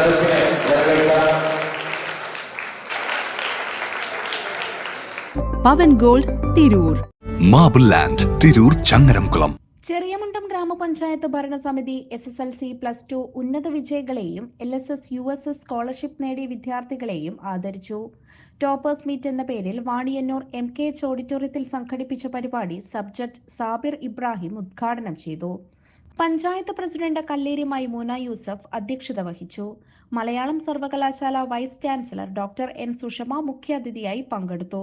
സദസ്സിനെ വരവേൽക്കാം Pavan gold Tirur. Marble land Tirur Changaramkulam. Cheriyamundam ഗ്രാമപഞ്ചായത്ത് ഭരണസമിതി S S L C plus two ഉന്നത വിജയികളെയും L S S U S S scholarship നേടിയ വിദ്യാർത്ഥികളെയും ആദരിച്ചു. ടോപ്പേഴ്സ് മീറ്റ് എന്ന പേരിൽ വാണിയന്നൂർ എം കെ എച്ച് ഓഡിറ്റോറിയത്തിൽ സംഘടിപ്പിച്ച പരിപാടി സബ്ജക്ട് സാബിർ ഇബ്രാഹിം ഉദ്ഘാടനം ചെയ്തു. പഞ്ചായത്ത് പ്രസിഡന്റ് കല്ലേരി മൈമൂന യൂസഫ് അധ്യക്ഷത വഹിച്ചു. മലയാളം സർവകലാശാല vice chancellor doctor N Sushama മുഖ്യാതിഥിയായി പങ്കെടുത്തു.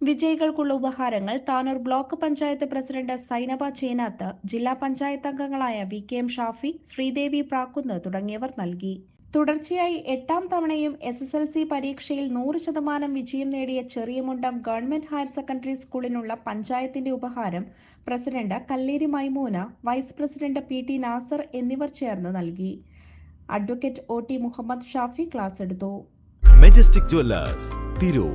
വിജയികൾക്കുള്ള ഉപഹാരങ്ങൾ താനൂർ ബ്ലോക്ക് പഞ്ചായത്ത് പ്രസിഡന്റ് സൈനബ ചേനാത്ത് ജില്ലാ പഞ്ചായത്ത് അംഗങ്ങളായ V K M Shafi Sreedevi Prakkunnu തുടങ്ങിയവർ നൽകി. തുടർച്ചയായി എട്ടാം തവണയും എസ് എസ് എൽ സി പരീക്ഷയിൽ നൂറ് ശതമാനം വിജയം നേടിയ ചെറിയമുണ്ടം ഗവൺമെന്റ് ഹയർ സെക്കൻഡറി സ്കൂളിനുള്ള പഞ്ചായത്തിന്റെ ഉപഹാരം president Kalleri Maimoona vice president P T Nasar എന്നിവർ ചേർന്ന് നൽകി. Advocate O T Muhammad Shafi class എടുത്തു. Majestic jewellers Tirur.